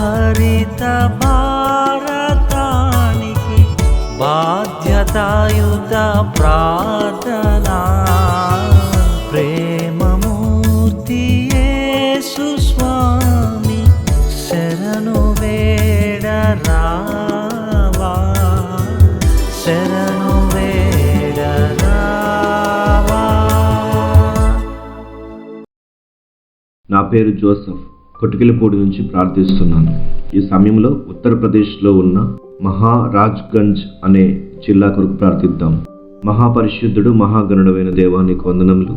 హరిత భారతానికి బాధ్యతాయుత ప్రార్థనా. ప్రేమమూర్తి స్వామి శరణు వేడరా నా పేరు జోసఫ్. కొటికిలపూడి నుంచి ప్రార్థిస్తున్నాను. ఈ సమయంలో ఉత్తరప్రదేశ్లో ఉన్న మహారాజ్గంజ్ అనే జిల్లా కొరకు ప్రార్థిద్దాం. మహాపరిశుద్ధుడు మహాగణుడమైన దేవానికి వందనములు.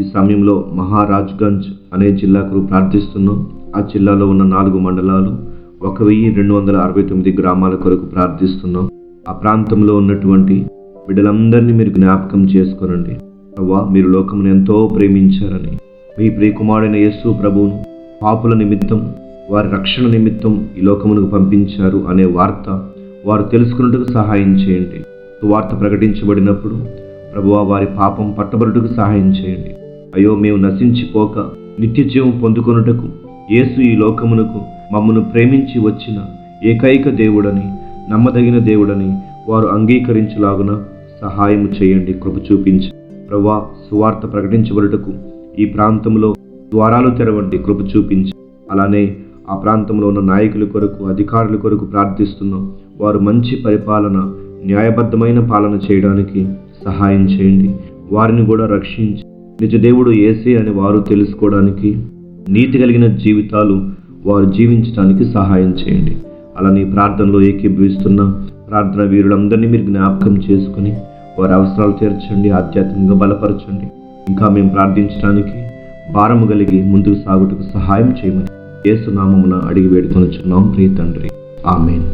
ఈ సమయంలో మహారాజ్గంజ్ అనే జిల్లా కొరకు ప్రార్థిస్తున్నాం. ఆ జిల్లాలో ఉన్న నాలుగు మండలాలు ఒక వెయ్యి రెండు వందల అరవై తొమ్మిది గ్రామాల కొరకు ప్రార్థిస్తున్నాం. ఆ ప్రాంతంలో ఉన్నటువంటి బిడ్డలందరినీ మీరు జ్ఞాపకం చేసుకోనండి. అవ్వా మీరు లోకమును ఎంతో ప్రేమించారని. మీ ప్రియకుమారుడైన యేసు ప్రభువును పాపుల నిమిత్తం వారి రక్షణ నిమిత్తం ఈ లోకమునకు పంపించారు అనే వార్త వారు తెలుసుకున్నట్టుకు సహాయం చేయండి. వార్త ప్రకటించబడినప్పుడు ప్రభువా వారి పాపం పట్టబడుటకు సహాయం చేయండి. అయ్యో మేము నశించిపోక నిత్యజీవం పొందుకొనుటకు యేసు ఈ లోకమునకు మమ్మను ప్రేమించి వచ్చిన ఏకైక దేవుడని నమ్మదగిన దేవుడని వారు అంగీకరించలాగున సహాయం చేయండి. కృప చూపించి ప్రభా సువార్త ప్రకటించబడుటకు ఈ ప్రాంతంలో ద్వారాలు తెరవండి కృప చూపించి. అలానే ఆ ప్రాంతంలో ఉన్న నాయకుల కొరకు అధికారుల కొరకు ప్రార్థిస్తున్నాం వారు మంచి పరిపాలన న్యాయబద్ధమైన పాలన చేయడానికి సహాయం చేయండి. వారిని కూడా రక్షించి నిజ దేవుడు ఏసే అని వారు తెలుసుకోవడానికి నీతి కలిగిన జీవితాలు వారు జీవించడానికి సహాయం చేయండి. అలా నీ ప్రార్థనలో ఏకీభవిస్తున్న ప్రార్థన వీరులందరినీ మీరు జ్ఞాపకం చేసుకుని వారి అవసరాలు తీర్చండి ఆధ్యాత్మికంగా బలపరచండి. ఇంకా మేము ప్రార్థించడానికి భారము కలిగి ముందుకు సాగుటకు సహాయం చేయమని ఏసునామమున అడిగి వేడుకొనుచున్నాం. ప్రియ తండ్రి. ఆమెన్.